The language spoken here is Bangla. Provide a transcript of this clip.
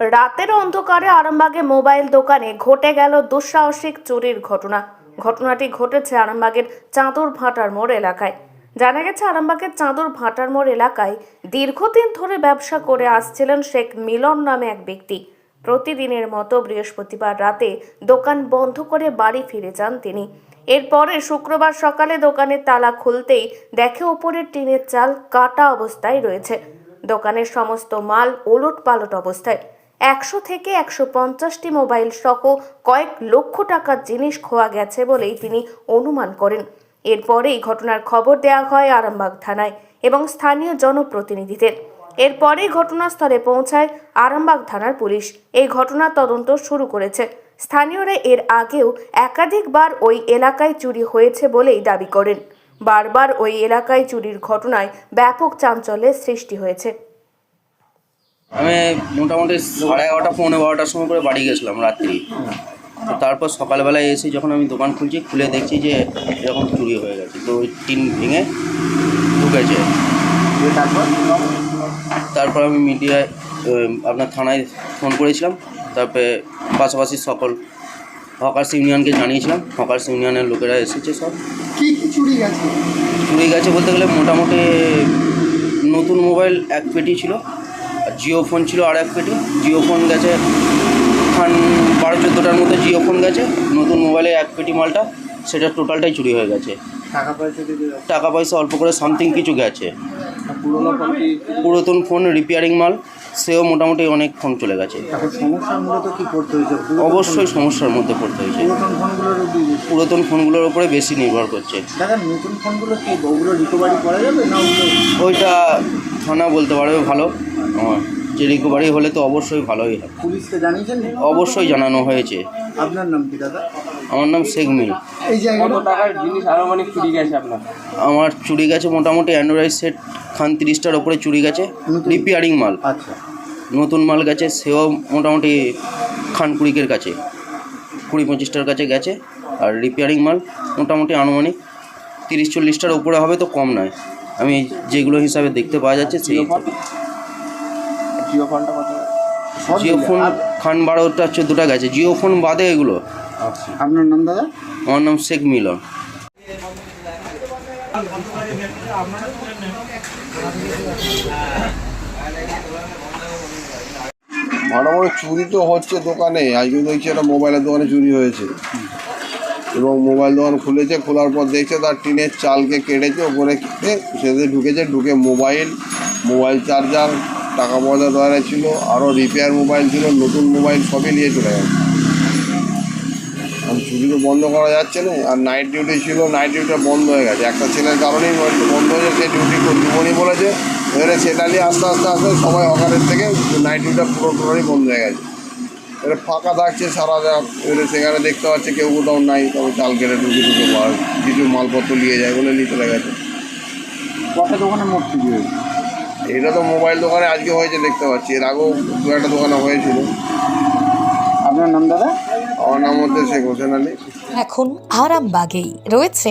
রাতের অন্ধকারে আরামবাগে মোবাইল দোকানে ঘটে গেল দুঃসাহসিক চুরির ঘটনা। ঘটনাটি ঘটেছে আরামবাগের চাঁদুর ভাটার মোড় এলাকায়। জানা গেছে, আরামবাগের চাঁদুর ভাটার মোড় এলাকায় দীর্ঘদিন ধরে ব্যবসা করে আসছিলেন শেখ মিলন নামে এক ব্যক্তি। প্রতিদিনের মতো বৃহস্পতিবার রাতে দোকান বন্ধ করে বাড়ি ফিরে যান তিনি। এরপরে শুক্রবার সকালে দোকানের তালা খুলতেই দেখে ওপরের টিনের চাল কাটা অবস্থায় রয়েছে। দোকানের সমস্ত মাল ওলট পালট অবস্থায়। একশো থেকে একশো পঞ্চাশটি মোবাইল সহ কয়েক লক্ষ টাকার জিনিস খোয়া গেছে বলেই তিনি অনুমান করেন। এরপরেই ঘটনার খবর দেওয়া হয় আরামবাগ থানায় এবং স্থানীয় জনপ্রতিনিধিদের এরপরেই ঘটনাস্থলে পৌঁছায় আরামবাগ থানার পুলিশ। এই ঘটনার তদন্ত শুরু করেছে। স্থানীয়রা এর আগেও একাধিকবার ওই এলাকায় চুরি হয়েছে বলেই দাবি করেন। বারবার ওই এলাকায় চুরির ঘটনায় ব্যাপক চাঞ্চল্যের সৃষ্টি হয়েছে। আমি মোটামুটি সাড়ে এগারোটা পৌনে বারোটার সময় করে বাড়ি গেছিলাম রাত্রি। তো তারপর সকালবেলায় এসে যখন আমি দোকান খুলছি খুলে দেখছি যে এরকম চুরি হয়ে গেছে। তো ওই টিন ভেঙে ঢুকেছে। তারপর আমি মিডিয়ায় আপনার থানায় ফোন করেছিলাম। তারপরে পাশাপাশি সকল হকার্স ইউনিয়নকে জানিয়েছিলাম। হকার্স ইউনিয়নের লোকেরা এসেছে সব। কি কি চুরি গেছে? চুরি গেছে বলতে গেলে মোটামুটি নতুন মোবাইল এক পেটি ছিল। জিও ফোন ছিল আর এক পেটি। জিও ফোন গেছে খান বারো চোদ্দোটার মধ্যে জিও ফোন গেছে। নতুন মোবাইলে এক পেটি মালটা, সেটা টোটালটাই চুরি হয়ে গেছে। টাকা পয়সা টাকা পয়সা অল্প করে সামথিং কিছু গেছে। পুরাতন ফোন রিপেয়ারিং মাল সেও মোটামুটি অনেক ফোন চলে গেছে। অবশ্যই সমস্যার মধ্যে পড়তে হয়েছে। পুরাতন ফোনগুলোর। উপরে বেশি নির্ভর করছে। ওইটা থানা বলতে পারবে ভালো। আমার রিকভারি হলে তো অবশ্যই ভালোই হয়। পুলিশকে জানিয়েছেন অবশ্যই জানানো হয়েছে। আপনার নাম কি দাদা? আমার নাম শেখ মিল। এই জায়গাটা টাকার জিনিস আনুমানিক চুরি গেছে আপনার? আমার চুরি গেছে মোটামুটি অ্যান্ড্রয়েড সেট খান তিরিশটার ওপরে চুরি গেছে রিপেয়ারিং মাল। আচ্ছা। নতুন মাল গেছে সেও মোটামুটি খান কুড়িকের কাছে কুড়ি পঁচিশটার কাছে গেছে আর রিপেয়ারিং মাল মোটামুটি আনুমানিক তিরিশ চল্লিশটার উপরে হবে তো কম নয়। আমি যেগুলো হিসাবে দেখতে পাওয়া যাচ্ছে সেই জিও ফোন জিও ফোনটা কত? জিও ফোন খান বারোটা চোদ্দোটা গেছে। জিও ফোন বাদে এগুলো। আপনার নাম দাদা? আমার নাম শেখ মিলন। মোটামুটি চুরি তো হচ্ছে দোকানে। আজকে দেখছি একটা মোবাইলের দোকানে চুরি হয়েছে। এবং মোবাইল দোকান খুলেছে খোলার পর দেখছে তার টিনের চালকে কেটেছে ওপরে কেটে সেতে ঢুকেছে ঢুকে মোবাইল মোবাইল চার্জার টাকা পয়সা দয়ারে ছিল আরও রিপেয়ার মোবাইল ছিল, নতুন মোবাইল সবই নিয়ে চলে গেছে। আর চুরি তো বন্ধ করা যাচ্ছে না, আর নাইট ডিউটি ছিল নাইট ডিউটিটা বন্ধ হয়ে গেছে। একটা ছেলের কারণেই মোবাইলটা বন্ধ হয়েছে সে ডিউটি জীবনই বলেছে। এবারে সেটা নিয়ে আস্তে আস্তে আস্তে সবাই হকারের থেকে নাইট ডিউটিটা পুরো টোটালি বন্ধ হয়ে গেছে। এবারে ফাঁকা থাকছে সারা রাত, এবারে সেখানে দেখতে পাচ্ছে কেউ কোথাও নাই, তবে চাল কেটে ঢুকে ঢুকে কিছু মালপত্র নিয়ে যায় বলে নিয়ে চলে গেছে। কটা দোকানে মোট হয়েছে এটা তো মোবাইল দোকানে আজকে হয়েছে দেখতে পাচ্ছি। এর আগেও দু একটা দোকানে হয়েছিল। আপনার নাম দাদা? আমার নাম হচ্ছে শেখ হোসেন আলী। এখন আরামবাগেই রয়েছে